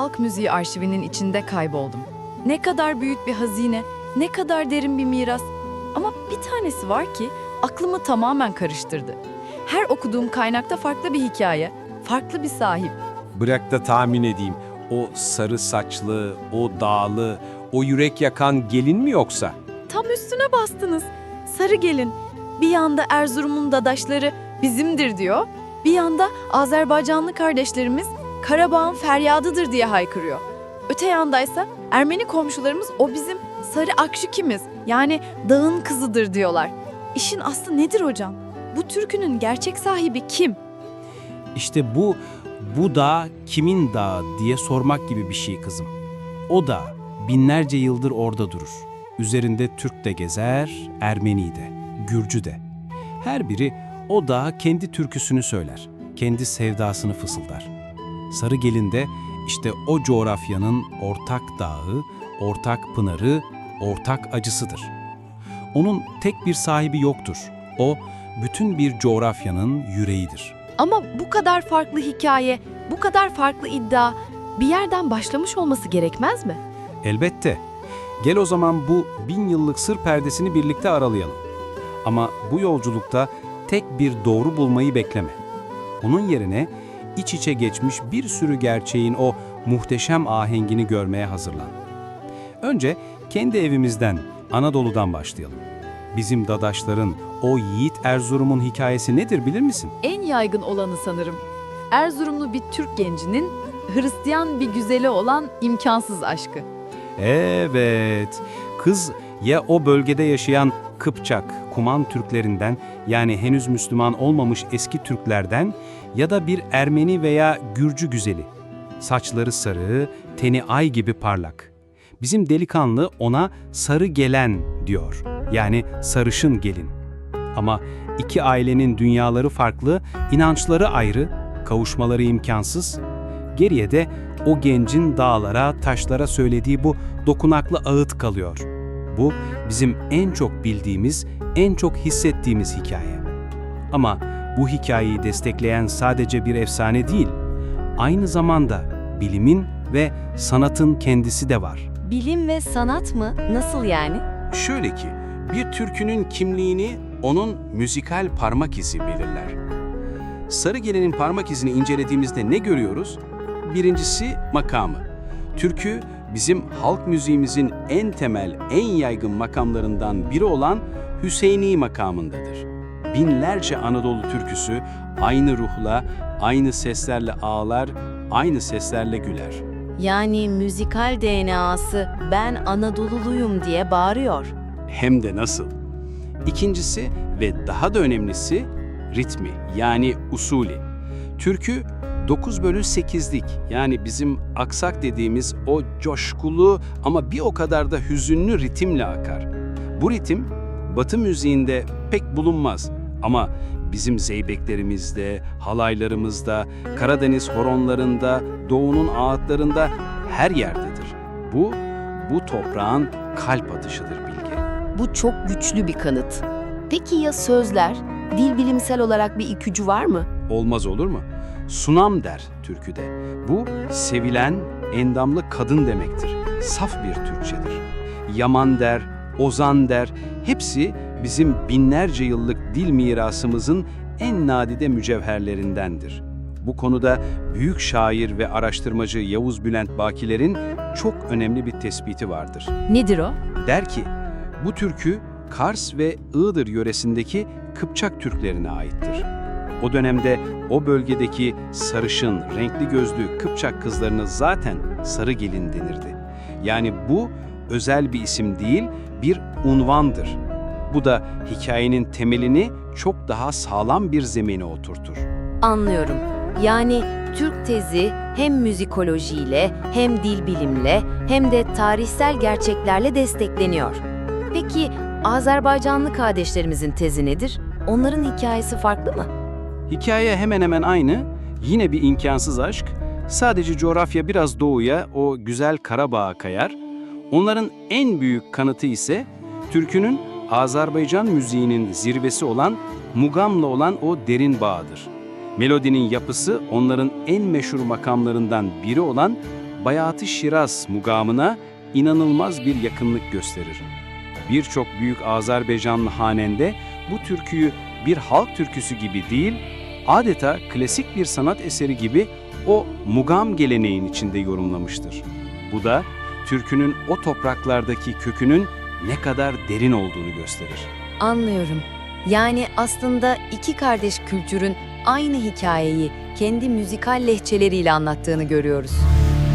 halk müziği arşivinin içinde kayboldum. Ne kadar büyük bir hazine, ne kadar derin bir miras. Ama bir tanesi var ki aklımı tamamen karıştırdı. Her okuduğum kaynakta farklı bir hikaye, farklı bir sahip. Bırak da tahmin edeyim. O sarı saçlı, o dağlı, o yürek yakan gelin mi yoksa? Tam üstüne bastınız. Sarı gelin. Bir yanda Erzurum'un dadaşları bizimdir diyor. Bir yanda Azerbaycanlı kardeşlerimiz Karabağ'ın feryadıdır diye haykırıyor. Öte yandaysa Ermeni komşularımız o bizim sarı akşükimiz yani dağın kızıdır diyorlar. İşin aslı nedir hocam? Bu türkünün gerçek sahibi kim? İşte bu, bu dağ kimin dağı diye sormak gibi bir şey kızım. O dağ binlerce yıldır orada durur. Üzerinde Türk de gezer, Ermeni de, Gürcü de. Her biri o dağa kendi türküsünü söyler, kendi sevdasını fısıldar. Sarı Gelin de işte o coğrafyanın ortak dağı, ortak pınarı, ortak acısıdır. Onun tek bir sahibi yoktur. O, bütün bir coğrafyanın yüreğidir. Ama bu kadar farklı hikaye, bu kadar farklı iddia bir yerden başlamış olması gerekmez mi? Elbette. Gel o zaman bu bin yıllık sır perdesini birlikte aralayalım. Ama bu yolculukta tek bir doğru bulmayı bekleme. Onun yerine iç içe geçmiş bir sürü gerçeğin o muhteşem ahengini görmeye hazırlan. Önce kendi evimizden, Anadolu'dan başlayalım. Bizim dadaşların, o yiğit Erzurum'un hikayesi nedir bilir misin? En yaygın olanı sanırım. Erzurumlu bir Türk gencinin Hristiyan bir güzeli olan imkansız aşkı. Evet. Kız ya o bölgede yaşayan Kıpçak, Kuman Türklerinden yani henüz Müslüman olmamış eski Türklerden ya da bir Ermeni veya Gürcü güzeli. Saçları sarı, teni ay gibi parlak. Bizim delikanlı ona sarı gelen diyor. Yani sarışın gelin. Ama iki ailenin dünyaları farklı, inançları ayrı, kavuşmaları imkansız. Geriye de o gencin dağlara, taşlara söylediği bu dokunaklı ağıt kalıyor. Bu bizim en çok bildiğimiz, en çok hissettiğimiz hikaye. Ama bu hikayeyi destekleyen sadece bir efsane değil, aynı zamanda bilimin ve sanatın kendisi de var. Bilim ve sanat mı? Nasıl yani? Şöyle ki, bir türkünün kimliğini onun müzikal parmak izi belirler. Sarı Gelin'in parmak izini incelediğimizde ne görüyoruz? Birincisi makamı. Türkü bizim halk müziğimizin en temel, en yaygın makamlarından biri olan Hüseyini makamındadır. Binlerce Anadolu türküsü aynı ruhla, aynı seslerle ağlar, aynı seslerle güler. Yani müzikal DNA'sı ben Anadoluluyum diye bağırıyor. Hem de nasıl? İkincisi ve daha da önemlisi ritmi yani usulü. Türkü 9 bölü 8'lik yani bizim aksak dediğimiz o coşkulu ama bir o kadar da hüzünlü ritimle akar. Bu ritim Batı müziğinde pek bulunmaz ama bizim zeybeklerimizde, halaylarımızda, Karadeniz horonlarında, doğunun ağıtlarında her yerdedir. Bu, bu toprağın kalp atışıdır Bilge. Bu çok güçlü bir kanıt. Peki ya sözler? Dil bilimsel olarak bir ipucu var mı? Olmaz olur mu? Sunam der türküde. Bu sevilen, endamlı kadın demektir. Saf bir Türkçedir. Yaman der, ozan der, hepsi bizim binlerce yıllık dil mirasımızın en nadide mücevherlerindendir. Bu konuda büyük şair ve araştırmacı Yavuz Bülent Bakiler'in çok önemli bir tespiti vardır. Nedir o? Der ki, bu türkü Kars ve Iğdır yöresindeki Kıpçak Türklerine aittir. O dönemde o bölgedeki sarışın, renkli gözlü Kıpçak kızlarına zaten sarı gelin denirdi. Yani bu özel bir isim değil, bir unvandır. Bu da hikayenin temelini çok daha sağlam bir zemine oturtur. Anlıyorum. Yani Türk tezi hem müzikolojiyle, hem dil bilimle, hem de tarihsel gerçeklerle destekleniyor. Peki Azerbaycanlı kardeşlerimizin tezi nedir? Onların hikayesi farklı mı? Hikaye hemen hemen aynı. Yine bir imkansız aşk. Sadece coğrafya biraz doğuya, o güzel Karabağ'a kayar. Onların en büyük kanıtı ise türkünün Azerbaycan müziğinin zirvesi olan Mugam'la olan o derin bağıdır. Melodinin yapısı onların en meşhur makamlarından biri olan Bayat-ı Şiraz mugamına inanılmaz bir yakınlık gösterir. Birçok büyük Azerbaycanlı hanende bu türküyü bir halk türküsü gibi değil, adeta klasik bir sanat eseri gibi o mugam geleneğin içinde yorumlamıştır. Bu da türkünün o topraklardaki kökünün ne kadar derin olduğunu gösterir. Anlıyorum. Yani aslında iki kardeş kültürün aynı hikayeyi kendi müzikal lehçeleriyle anlattığını görüyoruz.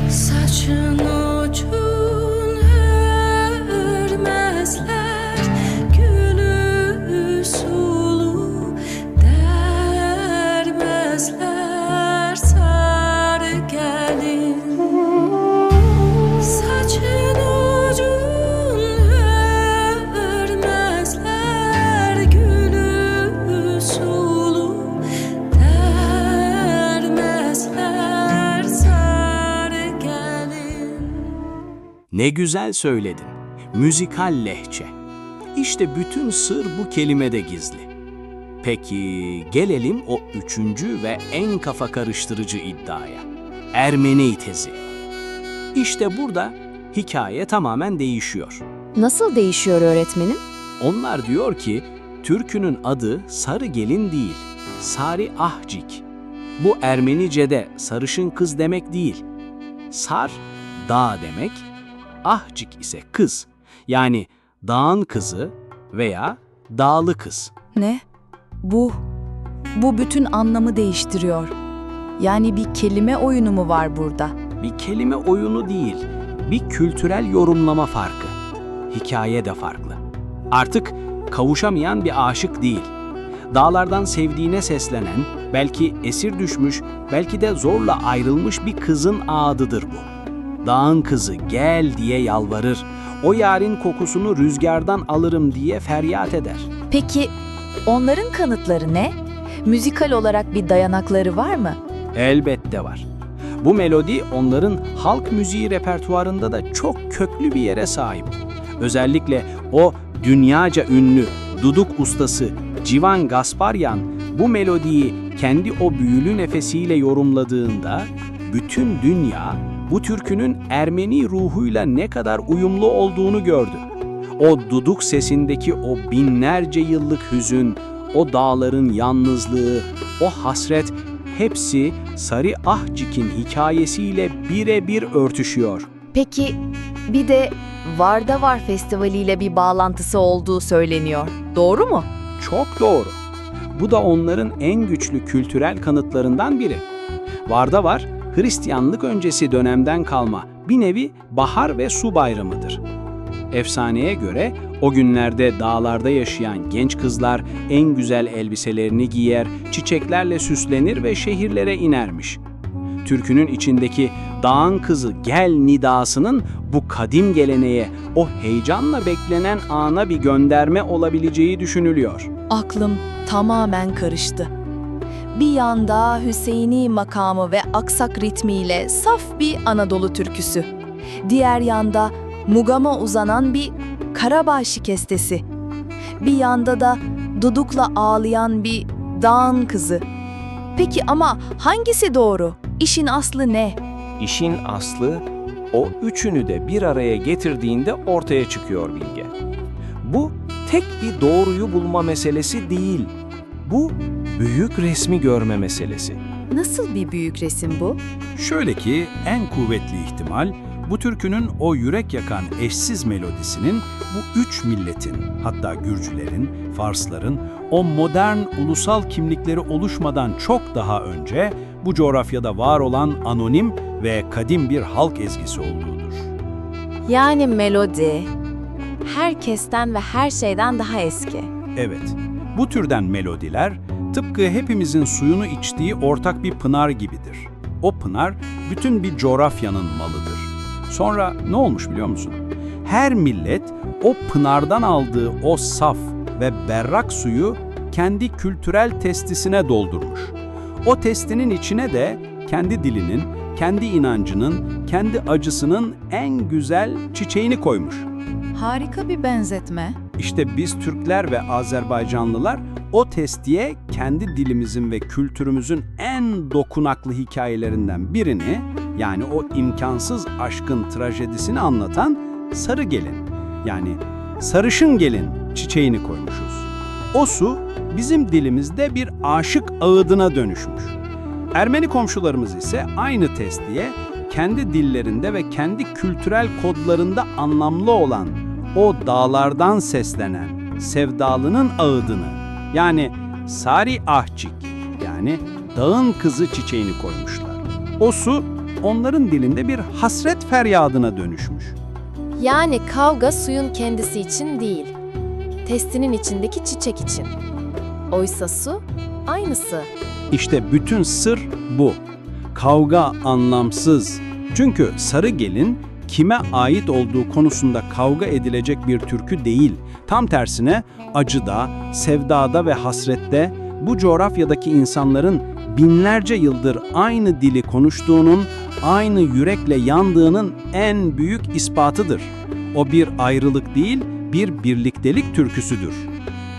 Saçın Ne güzel söyledin. Müzikal lehçe. İşte bütün sır bu kelimede gizli. Peki gelelim o üçüncü ve en kafa karıştırıcı iddiaya. Ermeni tezi. İşte burada hikaye tamamen değişiyor. Nasıl değişiyor öğretmenim? Onlar diyor ki türkünün adı Sarı Gelin değil, Sari Ahcik. Bu Ermenice'de sarışın kız demek değil. Sar, dağ demek, Ahcik ise kız. Yani dağın kızı veya dağlı kız. Ne? Bu, bu bütün anlamı değiştiriyor. Yani bir kelime oyunu mu var burada? Bir kelime oyunu değil, bir kültürel yorumlama farkı. Hikaye de farklı. Artık kavuşamayan bir aşık değil. Dağlardan sevdiğine seslenen, belki esir düşmüş, belki de zorla ayrılmış bir kızın ağıdıdır bu. Dağın kızı gel diye yalvarır, o yarın kokusunu rüzgardan alırım diye feryat eder. Peki onların kanıtları ne? Müzikal olarak bir dayanakları var mı? Elbette var. Bu melodi onların halk müziği repertuarında da çok köklü bir yere sahip. Özellikle o dünyaca ünlü duduk ustası Civan Gasparyan bu melodiyi kendi o büyülü nefesiyle yorumladığında bütün dünya bu türkünün Ermeni ruhuyla ne kadar uyumlu olduğunu gördü. O duduk sesindeki o binlerce yıllık hüzün, o dağların yalnızlığı, o hasret hepsi Sarı Ahcik'in hikayesiyle birebir örtüşüyor. Peki bir de Varda Var Festivali ile bir bağlantısı olduğu söyleniyor. Doğru mu? Çok doğru. Bu da onların en güçlü kültürel kanıtlarından biri. Varda var, Hristiyanlık öncesi dönemden kalma bir nevi bahar ve su bayramıdır. Efsaneye göre o günlerde dağlarda yaşayan genç kızlar en güzel elbiselerini giyer, çiçeklerle süslenir ve şehirlere inermiş. Türkünün içindeki dağın kızı gel nidasının bu kadim geleneğe, o heyecanla beklenen ana bir gönderme olabileceği düşünülüyor. Aklım tamamen karıştı. Bir yanda Hüseyini makamı ve aksak ritmiyle saf bir Anadolu türküsü. Diğer yanda Mugam'a uzanan bir Karabağ şikestesi. Bir yanda da dudukla ağlayan bir dağın kızı. Peki ama hangisi doğru? İşin aslı ne? İşin aslı o üçünü de bir araya getirdiğinde ortaya çıkıyor Bilge. Bu tek bir doğruyu bulma meselesi değil. Bu büyük resmi görme meselesi. Nasıl bir büyük resim bu? Şöyle ki en kuvvetli ihtimal bu türkünün o yürek yakan eşsiz melodisinin bu üç milletin hatta Gürcülerin, Farsların o modern ulusal kimlikleri oluşmadan çok daha önce bu coğrafyada var olan anonim ve kadim bir halk ezgisi olduğudur. Yani melodi herkesten ve her şeyden daha eski. Evet, bu türden melodiler tıpkı hepimizin suyunu içtiği ortak bir pınar gibidir. O pınar bütün bir coğrafyanın malıdır. Sonra ne olmuş biliyor musun? Her millet o pınardan aldığı o saf ve berrak suyu kendi kültürel testisine doldurmuş. O testinin içine de kendi dilinin, kendi inancının, kendi acısının en güzel çiçeğini koymuş. Harika bir benzetme. İşte biz Türkler ve Azerbaycanlılar o testiye kendi dilimizin ve kültürümüzün en dokunaklı hikayelerinden birini yani o imkansız aşkın trajedisini anlatan sarı gelin yani sarışın gelin çiçeğini koymuşuz. O su bizim dilimizde bir aşık ağıdına dönüşmüş. Ermeni komşularımız ise aynı testiye kendi dillerinde ve kendi kültürel kodlarında anlamlı olan o dağlardan seslenen sevdalının ağıdını yani Sari Ahçik yani dağın kızı çiçeğini koymuşlar. O su onların dilinde bir hasret feryadına dönüşmüş. Yani kavga suyun kendisi için değil, testinin içindeki çiçek için. Oysa su aynısı. İşte bütün sır bu. Kavga anlamsız. Çünkü sarı gelin kime ait olduğu konusunda kavga edilecek bir türkü değil. Tam tersine acıda, sevdada ve hasrette bu coğrafyadaki insanların binlerce yıldır aynı dili konuştuğunun, aynı yürekle yandığının en büyük ispatıdır. O bir ayrılık değil, bir birliktelik türküsüdür.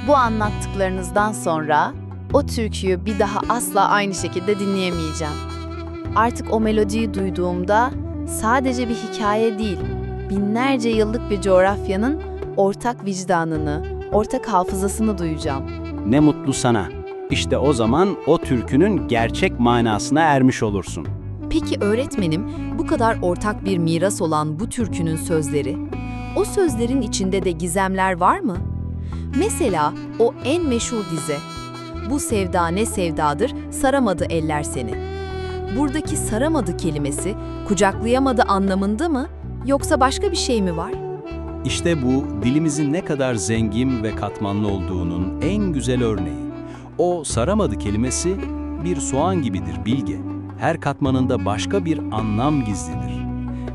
Bu anlattıklarınızdan sonra o türküyü bir daha asla aynı şekilde dinleyemeyeceğim. Artık o melodiyi duyduğumda sadece bir hikaye değil, binlerce yıllık bir coğrafyanın ortak vicdanını, ortak hafızasını duyacağım. Ne mutlu sana. İşte o zaman o türkünün gerçek manasına ermiş olursun. Peki öğretmenim, bu kadar ortak bir miras olan bu türkünün sözleri, o sözlerin içinde de gizemler var mı? Mesela o en meşhur dize, bu sevda ne sevdadır, saramadı eller seni. Buradaki saramadı kelimesi, kucaklayamadı anlamında mı, yoksa başka bir şey mi var? İşte bu dilimizin ne kadar zengin ve katmanlı olduğunun en güzel örneği. O saramadı kelimesi bir soğan gibidir bilge. Her katmanında başka bir anlam gizlidir.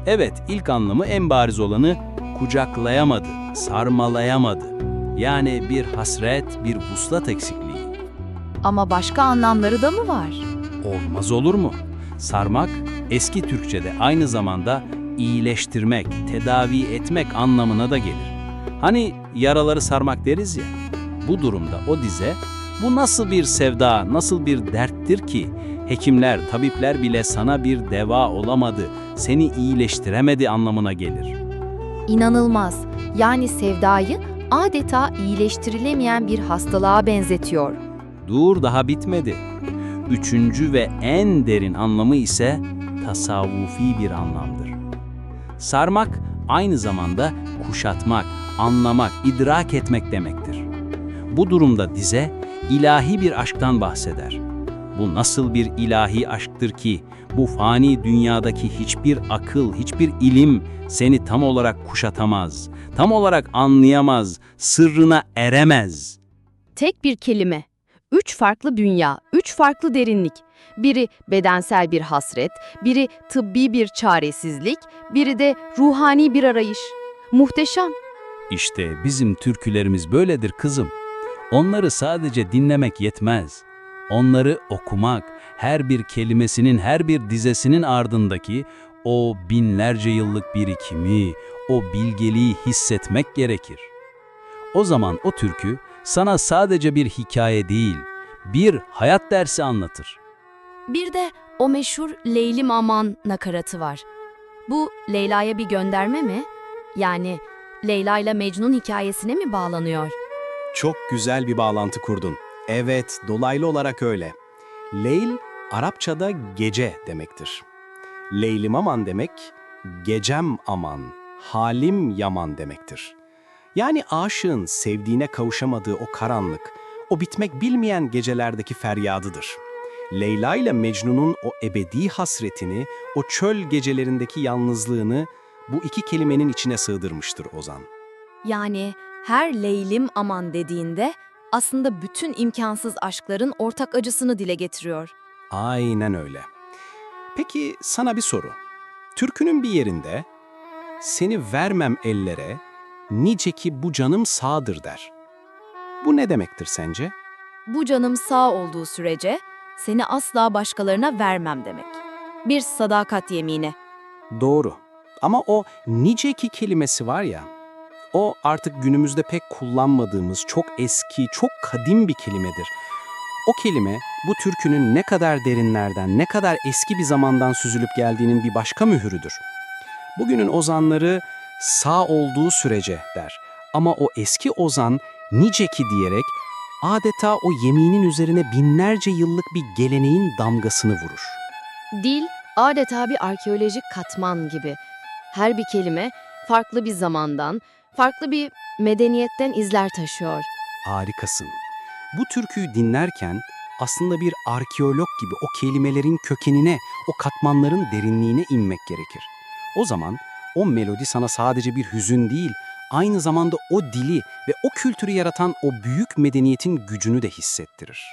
Evet, ilk anlamı en bariz olanı kucaklayamadı, sarmalayamadı. Yani bir hasret, bir vuslat eksikliği. Ama başka anlamları da mı var? Olmaz olur mu? Sarmak eski Türkçe'de aynı zamanda iyileştirmek, tedavi etmek anlamına da gelir. Hani yaraları sarmak deriz ya. Bu durumda o dize bu nasıl bir sevda, nasıl bir derttir ki hekimler, tabipler bile sana bir deva olamadı, seni iyileştiremedi anlamına gelir. İnanılmaz. Yani sevdayı adeta iyileştirilemeyen bir hastalığa benzetiyor. Dur daha bitmedi. Üçüncü ve en derin anlamı ise tasavvufi bir anlamdır. Sarmak aynı zamanda kuşatmak, anlamak, idrak etmek demektir. Bu durumda dize ilahi bir aşktan bahseder. Bu nasıl bir ilahi aşktır ki bu fani dünyadaki hiçbir akıl, hiçbir ilim seni tam olarak kuşatamaz, tam olarak anlayamaz, sırrına eremez.'' Tek bir kelime. Üç farklı dünya, üç farklı derinlik. Biri bedensel bir hasret, biri tıbbi bir çaresizlik, biri de ruhani bir arayış. Muhteşem. İşte bizim türkülerimiz böyledir kızım. Onları sadece dinlemek yetmez. Onları okumak, her bir kelimesinin, her bir dizesinin ardındaki o binlerce yıllık birikimi, o bilgeliği hissetmek gerekir. O zaman o türkü sana sadece bir hikaye değil, bir hayat dersi anlatır. Bir de o meşhur Leylim Aman nakaratı var. Bu Leyla'ya bir gönderme mi? Yani Leyla ile Mecnun hikayesine mi bağlanıyor? Çok güzel bir bağlantı kurdun. Evet, dolaylı olarak öyle. Leyl, Arapçada gece demektir. Leylim aman demek, gecem aman, halim yaman demektir. Yani aşığın sevdiğine kavuşamadığı o karanlık, o bitmek bilmeyen gecelerdeki feryadıdır. Leyla ile Mecnun'un o ebedi hasretini, o çöl gecelerindeki yalnızlığını bu iki kelimenin içine sığdırmıştır Ozan. Yani her Leylim Aman dediğinde aslında bütün imkansız aşkların ortak acısını dile getiriyor. Aynen öyle. Peki sana bir soru. Türkünün bir yerinde seni vermem ellere, nice ki bu canım sağdır der. Bu ne demektir sence? Bu canım sağ olduğu sürece seni asla başkalarına vermem demek. Bir sadakat yemini. Doğru. Ama o nice ki kelimesi var ya, O artık günümüzde pek kullanmadığımız çok eski, çok kadim bir kelimedir. O kelime bu türkünün ne kadar derinlerden, ne kadar eski bir zamandan süzülüp geldiğinin bir başka mührüdür. Bugünün ozanları sağ olduğu sürece der. Ama o eski ozan nice ki diyerek adeta o yeminin üzerine binlerce yıllık bir geleneğin damgasını vurur. Dil adeta bir arkeolojik katman gibi. Her bir kelime farklı bir zamandan, farklı bir medeniyetten izler taşıyor. Harikasın. Bu türküyü dinlerken aslında bir arkeolog gibi o kelimelerin kökenine, o katmanların derinliğine inmek gerekir. O zaman o melodi sana sadece bir hüzün değil, aynı zamanda o dili ve o kültürü yaratan o büyük medeniyetin gücünü de hissettirir.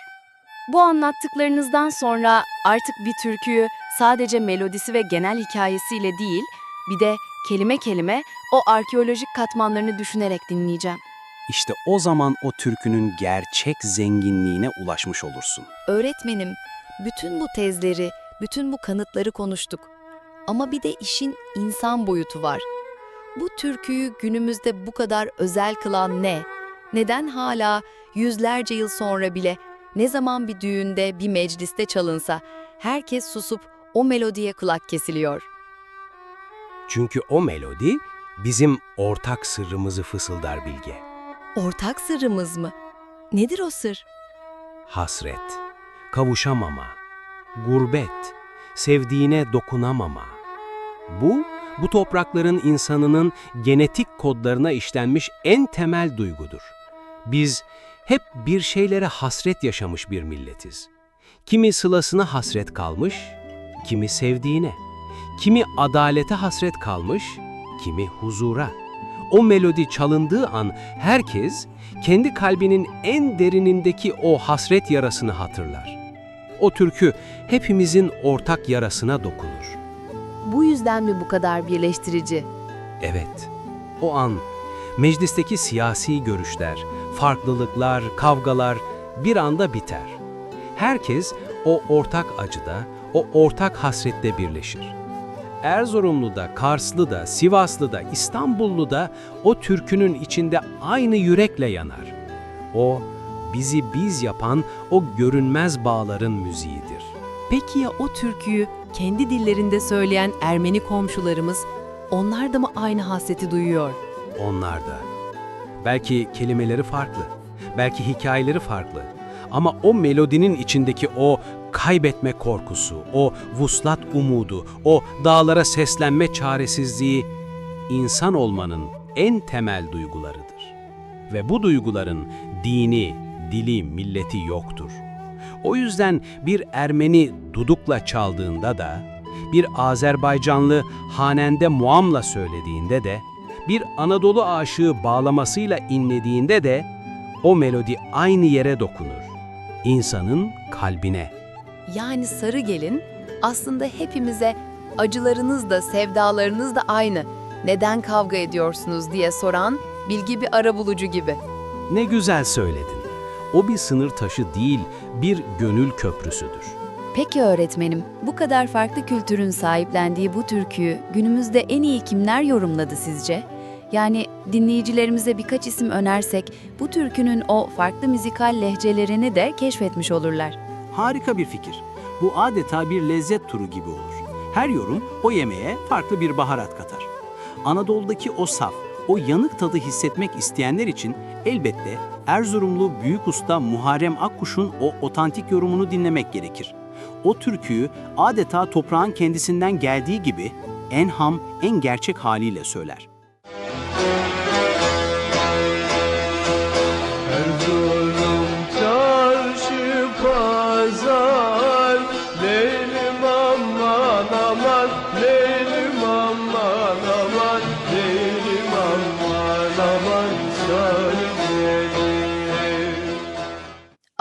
Bu anlattıklarınızdan sonra artık bir türküyü sadece melodisi ve genel hikayesiyle değil, bir de kelime kelime o arkeolojik katmanlarını düşünerek dinleyeceğim. İşte o zaman o türkünün gerçek zenginliğine ulaşmış olursun. Öğretmenim, bütün bu tezleri, bütün bu kanıtları konuştuk. Ama bir de işin insan boyutu var. Bu türküyü günümüzde bu kadar özel kılan ne? Neden hala yüzlerce yıl sonra bile ne zaman bir düğünde, bir mecliste çalınsa herkes susup o melodiye kulak kesiliyor? Çünkü o melodi bizim ortak sırrımızı fısıldar Bilge. Ortak sırrımız mı? Nedir o sır? Hasret, kavuşamama, gurbet, sevdiğine dokunamama. Bu, bu toprakların insanının genetik kodlarına işlenmiş en temel duygudur. Biz hep bir şeylere hasret yaşamış bir milletiz. Kimi sılasına hasret kalmış, kimi sevdiğine. Kimi adalete hasret kalmış, kimi huzura. O melodi çalındığı an herkes kendi kalbinin en derinindeki o hasret yarasını hatırlar. O türkü hepimizin ortak yarasına dokunur. Bu yüzden mi bu kadar birleştirici? Evet, o an meclisteki siyasi görüşler, farklılıklar, kavgalar bir anda biter. Herkes o ortak acıda, o ortak hasrette birleşir. Erzurumlu da, Karslı da, Sivaslı da, İstanbullu da o türkünün içinde aynı yürekle yanar. O, bizi biz yapan o görünmez bağların müziğidir. Peki ya o türküyü kendi dillerinde söyleyen Ermeni komşularımız, onlar da mı aynı hasreti duyuyor? Onlar da. Belki kelimeleri farklı, belki hikayeleri farklı. Ama o melodinin içindeki o kaybetme korkusu, o vuslat umudu, o dağlara seslenme çaresizliği insan olmanın en temel duygularıdır. Ve bu duyguların dini, dili, milleti yoktur. O yüzden bir Ermeni dudukla çaldığında da, bir Azerbaycanlı hanende muamla söylediğinde de, bir Anadolu aşığı bağlamasıyla inlediğinde de o melodi aynı yere dokunur. İnsanın kalbine. Yani sarı gelin aslında hepimize acılarınız da sevdalarınız da aynı. Neden kavga ediyorsunuz diye soran bilgi bir arabulucu gibi. Ne güzel söyledin. O bir sınır taşı değil, bir gönül köprüsüdür. Peki öğretmenim, bu kadar farklı kültürün sahiplendiği bu türküyü günümüzde en iyi kimler yorumladı sizce? Yani dinleyicilerimize birkaç isim önersek bu türkünün o farklı müzikal lehçelerini de keşfetmiş olurlar. Harika bir fikir. Bu adeta bir lezzet turu gibi olur. Her yorum o yemeğe farklı bir baharat katar. Anadolu'daki o saf, o yanık tadı hissetmek isteyenler için elbette Erzurumlu büyük usta Muharrem Akkuş'un o otantik yorumunu dinlemek gerekir. O türküyü adeta toprağın kendisinden geldiği gibi en ham, en gerçek haliyle söyler.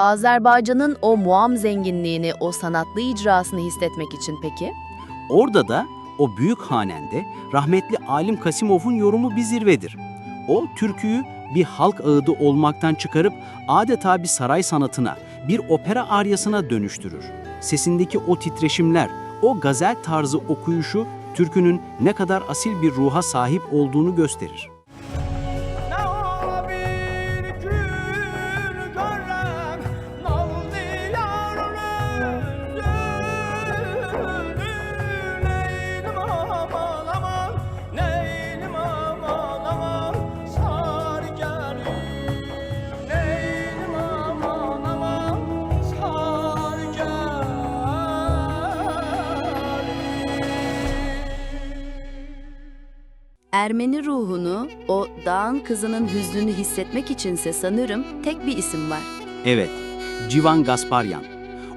Azerbaycan'ın o muam zenginliğini, o sanatlı icrasını hissetmek için peki? Orada da o büyük hanende rahmetli Alim Kasimov'un yorumu bir zirvedir. O türküyü bir halk ağıdı olmaktan çıkarıp adeta bir saray sanatına, bir opera aryasına dönüştürür. Sesindeki o titreşimler, o gazel tarzı okuyuşu türkünün ne kadar asil bir ruha sahip olduğunu gösterir. Dağın kızının hüznünü hissetmek içinse sanırım tek bir isim var. Evet, Civan Gasparyan.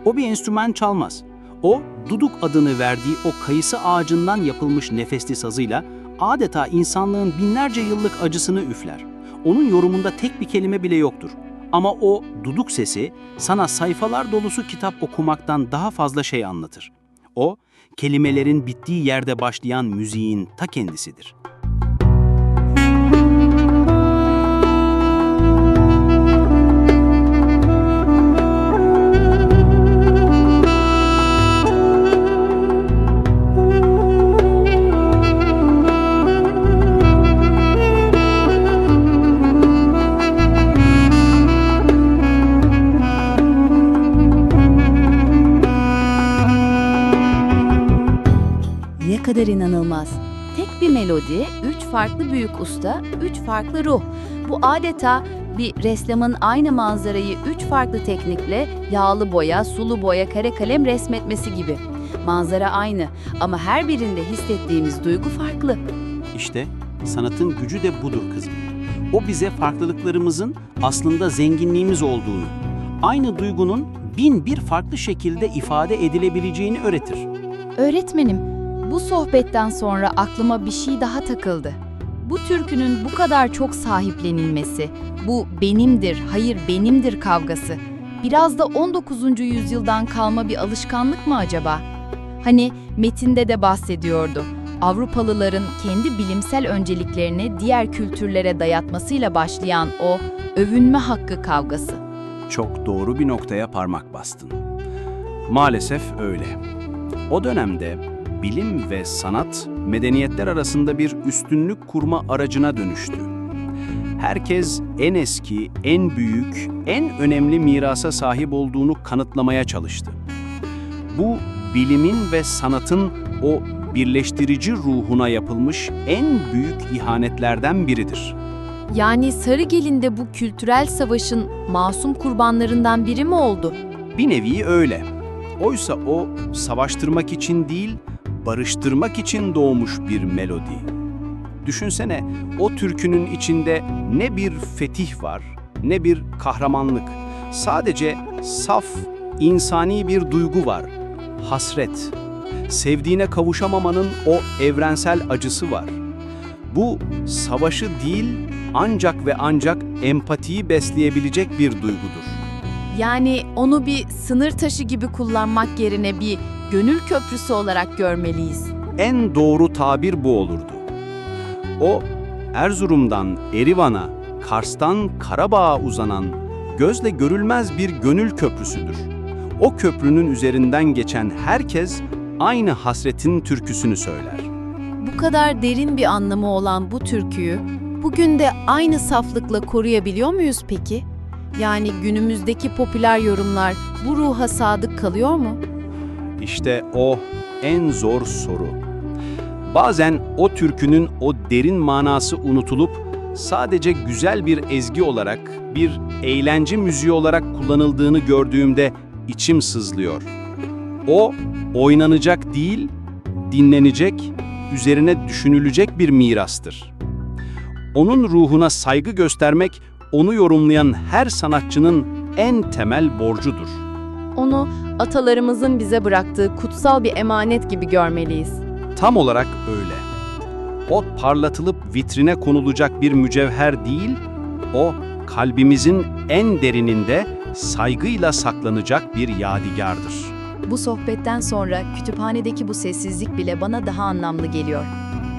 O bir enstrüman çalmaz. O, duduk adını verdiği o kayısı ağacından yapılmış nefesli sazıyla adeta insanlığın binlerce yıllık acısını üfler. Onun yorumunda tek bir kelime bile yoktur. Ama o duduk sesi sana sayfalar dolusu kitap okumaktan daha fazla şey anlatır. O, kelimelerin bittiği yerde başlayan müziğin ta kendisidir. Kadar inanılmaz. Tek bir melodi, üç farklı büyük usta, üç farklı ruh. Bu adeta bir ressamın aynı manzarayı üç farklı teknikle yağlı boya, sulu boya, kare kalem resmetmesi gibi. Manzara aynı ama her birinde hissettiğimiz duygu farklı. İşte sanatın gücü de budur kızım. O bize farklılıklarımızın aslında zenginliğimiz olduğunu, aynı duygunun bin bir farklı şekilde ifade edilebileceğini öğretir. Öğretmenim, bu sohbetten sonra aklıma bir şey daha takıldı. Bu türkünün bu kadar çok sahiplenilmesi, bu benimdir, hayır benimdir kavgası, biraz da 19. yüzyıldan kalma bir alışkanlık mı acaba? Hani metinde de bahsediyordu. Avrupalıların kendi bilimsel önceliklerini diğer kültürlere dayatmasıyla başlayan o övünme hakkı kavgası. Çok doğru bir noktaya parmak bastın. Maalesef öyle. O dönemde bilim ve sanat medeniyetler arasında bir üstünlük kurma aracına dönüştü. Herkes en eski, en büyük, en önemli mirasa sahip olduğunu kanıtlamaya çalıştı. Bu bilimin ve sanatın o birleştirici ruhuna yapılmış en büyük ihanetlerden biridir. Yani Sarıgelin'de bu kültürel savaşın masum kurbanlarından biri mi oldu? Bir nevi öyle. Oysa o savaştırmak için değil, barıştırmak için doğmuş bir melodi. Düşünsene, o türkünün içinde ne bir fetih var, ne bir kahramanlık. Sadece saf, insani bir duygu var. Hasret. Sevdiğine kavuşamamanın o evrensel acısı var. Bu savaşı değil, ancak ve ancak empatiyi besleyebilecek bir duygudur. Yani onu bir sınır taşı gibi kullanmak yerine bir gönül köprüsü olarak görmeliyiz. en doğru tabir bu olurdu. O, Erzurum'dan Erivan'a, Kars'tan Karabağ'a uzanan gözle görülmez bir gönül köprüsüdür. O köprünün üzerinden geçen herkes aynı hasretin türküsünü söyler. Bu kadar derin bir anlamı olan bu türküyü bugün de aynı saflıkla koruyabiliyor muyuz peki? Yani günümüzdeki popüler yorumlar bu ruha sadık kalıyor mu? İşte o en zor soru. Bazen o türkünün o derin manası unutulup sadece güzel bir ezgi olarak, bir eğlence müziği olarak kullanıldığını gördüğümde içim sızlıyor. O oynanacak değil, dinlenecek, üzerine düşünülecek bir mirastır. Onun ruhuna saygı göstermek, onu yorumlayan her sanatçının en temel borcudur. Onu atalarımızın bize bıraktığı kutsal bir emanet gibi görmeliyiz. Tam olarak öyle. O parlatılıp vitrine konulacak bir mücevher değil, o kalbimizin en derininde saygıyla saklanacak bir yadigardır. Bu sohbetten sonra kütüphanedeki bu sessizlik bile bana daha anlamlı geliyor.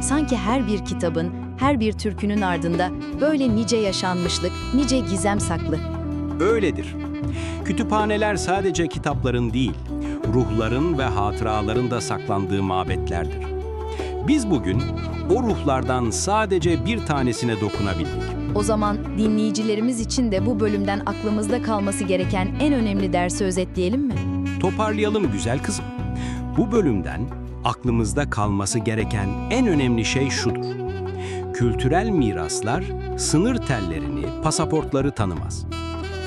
Sanki her bir kitabın, her bir türkünün ardında böyle nice yaşanmışlık, nice gizem saklı. Öyledir. Kütüphaneler sadece kitapların değil, ruhların ve hatıraların da saklandığı mabetlerdir. Biz bugün o ruhlardan sadece bir tanesine dokunabildik. O zaman dinleyicilerimiz için de bu bölümden aklımızda kalması gereken en önemli dersi özetleyelim mi? Toparlayalım güzel kızım. Bu bölümden aklımızda kalması gereken en önemli şey şudur. Kültürel miraslar sınır tellerini, pasaportları tanımaz.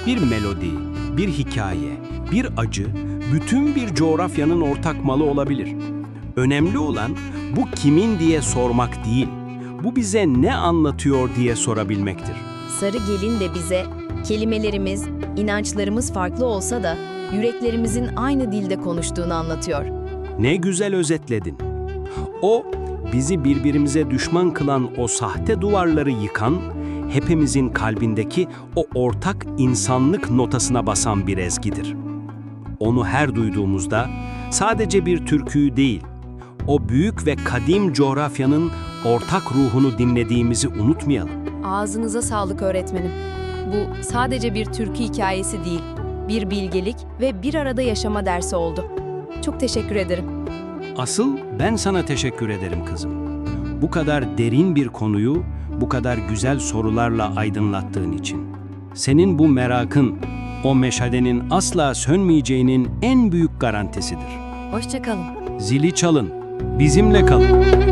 Bir melodi, bir hikaye, bir acı bütün bir coğrafyanın ortak malı olabilir. Önemli olan bu kimin diye sormak değil, bu bize ne anlatıyor diye sorabilmektir. Sarı gelin de bize kelimelerimiz, inançlarımız farklı olsa da yüreklerimizin aynı dilde konuştuğunu anlatıyor. Ne güzel özetledin. O, bizi birbirimize düşman kılan o sahte duvarları yıkan, hepimizin kalbindeki o ortak insanlık notasına basan bir ezgidir. Onu her duyduğumuzda sadece bir türküyü değil, o büyük ve kadim coğrafyanın ortak ruhunu dinlediğimizi unutmayalım. Ağzınıza sağlık öğretmenim. Bu sadece bir türkü hikayesi değil, bir bilgelik ve bir arada yaşama dersi oldu. Çok teşekkür ederim. Asıl ben sana teşekkür ederim kızım. Bu kadar derin bir konuyu bu kadar güzel sorularla aydınlattığın için. Senin bu merakın, o meşalenin asla sönmeyeceğinin en büyük garantisidir. Hoşçakalın. Zili çalın, bizimle kalın.